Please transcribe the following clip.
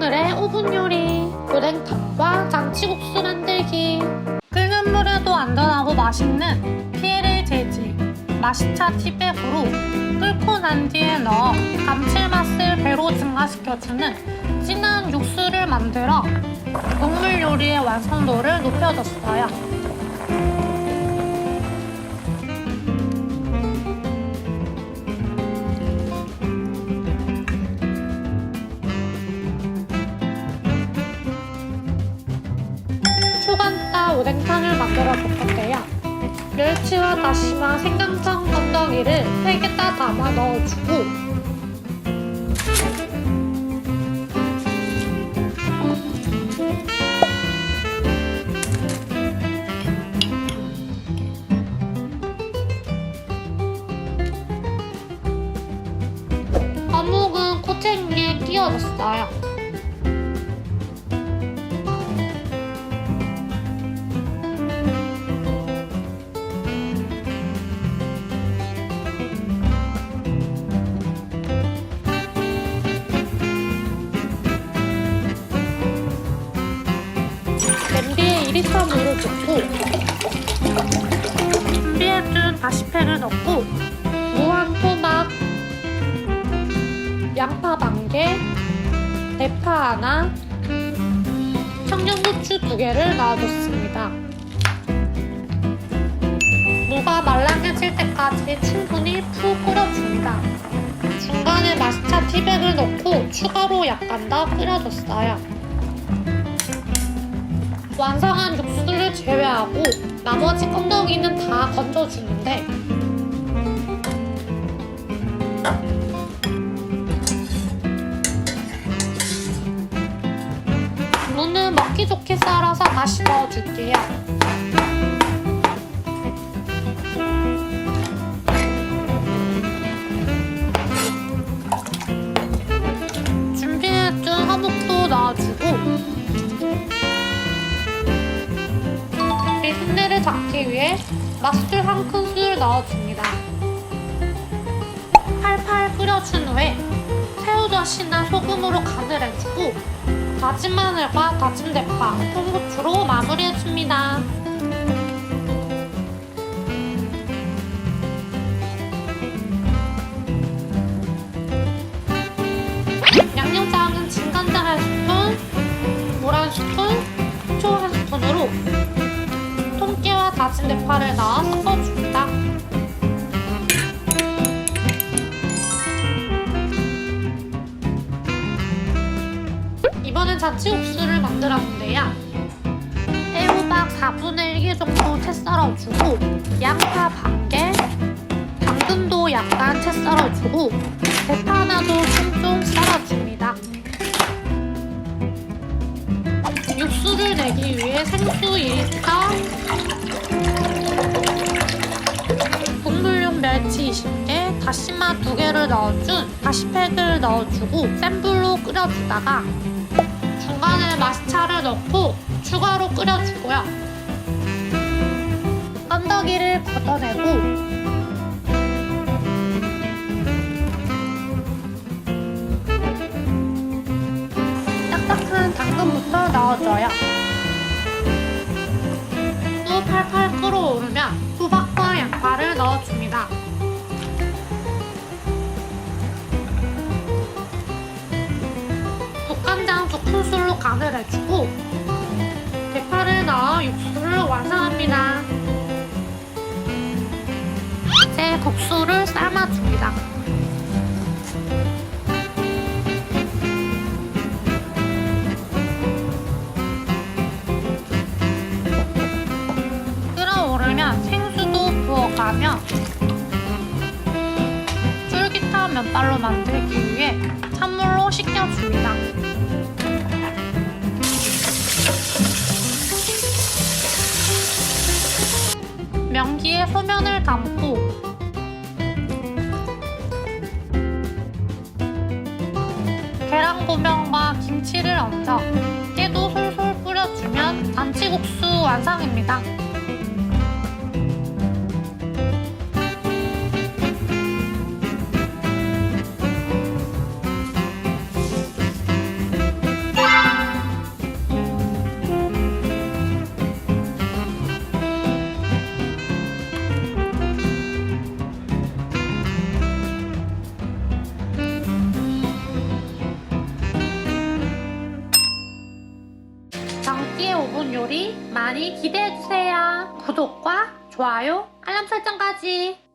오늘의 오븐 요리. 오뎅탕과 장치국수 만들기. 끓는 물에도 안전하고 맛있는 PLA 재질 마시차 티백으로 끓고 난 뒤에 넣어 감칠맛을 배로 증가시켜주는 진한 육수를 만들어 국물 요리의 완성도를 높여줬어요. 오뎅탕을 만들어 볼 건데요. 멸치와 다시마, 생강청, 건더기를 3개 다 담아 넣어주고 어묵은 코챙이에 끼워줬어요. 2리터 물을 붓고 준비해둔 다시팩을 넣고 무한 토막 양파 반개 대파 하나 청양고추 두 개를 넣어줬습니다. 무가 말랑해질 때까지 충분히 푹 끓여줍니다. 중간에 마스차 티백을 넣고 추가로 약간 더 끓여줬어요 완성한 육수를 제외하고 나머지 건더기는 다 건져주는데 무는 먹기 좋게 썰어서 다시 넣어줄게요. 잡기 위해 맛술 한 큰술 넣어줍니다. 팔팔 끓여준 후에 새우젓이나 소금으로 간을 해주고 다진 마늘과 다진 대파, 통고추로 마무리해줍니다. 진 대파를 넣어 섞어줍니다. 이번엔 자취국수를 본대요. 애호박 4분의 1개 정도 채 썰어주고 양파 반 개, 당근도 약간 채 썰어주고 대파 하나도 쫑쫑 썰어줍니다. 육수를 내기 위해 생수 2리터, 멸치 20개, 다시마 2개를 넣어준 다시팩을 넣어주고 센 불로 끓여주다가 중간에 마스차를 넣고 추가로 끓여주고요. 건더기를 걷어내고 딱딱한 당근부터 넣어줘요. 또 팔팔 끓어오르면 호박과 양파를 넣어줍니다. 간을 해주고 대파를 넣어 육수를 완성합니다. 이제 국수를 삶아줍니다. 끓어오르면 생수도 부어가며 쫄깃한 면발로 만들기 위해 찬물로 식혀줍니다. 명기에 소면을 담고 계란 고명과 김치를 얹어 깨도 솔솔 뿌려주면 잔치국수 완성입니다. 정기의 5분 요리 많이 기대해주세요. 구독과 좋아요, 알람 설정까지.